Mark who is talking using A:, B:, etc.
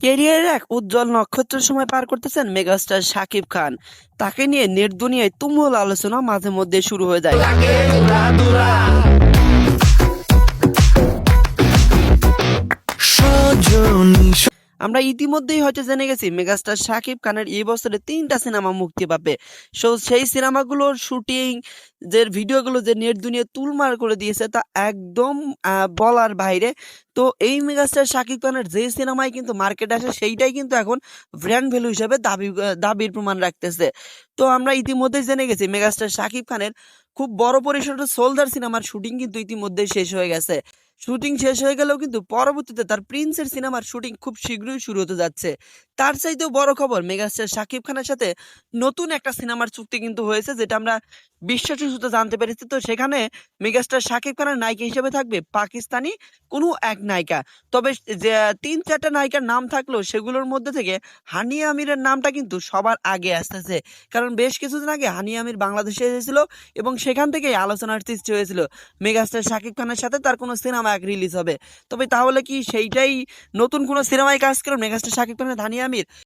A: ক্যারিয়ারের এক উজ্জ্বল নক্ষত্র সময় পার করতেছেন মেগাস্টার শাকিব খান। তাকে নিয়ে নেট দুনিয়ায় তুমুল আলোচনা মাঝে মধ্যে শুরু হয়ে যায়। আমরা ইতিমধ্যেই হয়তো জেনে গেছি, মেগাস্টার শাকিব খানের এই বছরে তিনটা সিনেমা মুক্তি পাবে। সো সেই সিনেমাগুলোর শুটিং, যে ভিডিওগুলো যে নেট দুনিয়া তুলমার করে দিয়েছে তা একদম বলার বাইরে। তো এই মেগাস্টার শাকিব খানের যে সিনেমায় কিন্তু মার্কেটে আসে, সেইটাই কিন্তু এখন ব্র্যান্ড ভ্যালু হিসেবে দাবি, দাবির প্রমাণ রাখতেছে। তো আমরা ইতিমধ্যেই জেনে গেছি, মেগাস্টার শাকিব খানের খুব বড় পরিসরের সোলজার সিনেমার শুটিং কিন্তু ইতিমধ্যেই শেষ হয়ে গেছে। শুটিং শেষ হয়ে গেলেও কিন্তু পরবর্তীতে তার প্রিন্সের সিনেমার শুটিং খুব শীঘ্রই শুরু হতে যাচ্ছে। তার চাইতেও বড় খবর মেগাস্টার শাকিব খানের সাথে নতুন একটা সিনেমার চুক্তি কিন্তু হয়েছে, যেটা আমরা বিশ্বাসী সূত্রে জানতে পেরেছি। তো সেখানে মেগাস্টার শাকিব খানের নায়িকা হিসেবে থাকবে পাকিস্তানি কোনো এক নায়িকা। তবে যে, তিন চারটা নায়িকার নাম থাকলেও সেগুলোর মধ্যে থেকে হানিয়া আমিরের নামটা কিন্তু সবার আগে আসতেছে। কারণ বেশ কিছুদিন আগে হানিয়া আমির বাংলাদেশে এসেছিল এবং সেখান থেকেই আলোচনার সৃষ্টি হয়েছিল। মেগাস্টার শাকিব খানের সাথে তার কোনো সিনেমা রিলিজ হবে। তবে তাহলে কি সেইটাই নতুন কোনো সিনেমায় কাজ করুন মেঘাস্টার শাকিব খানের, ধানি আমির?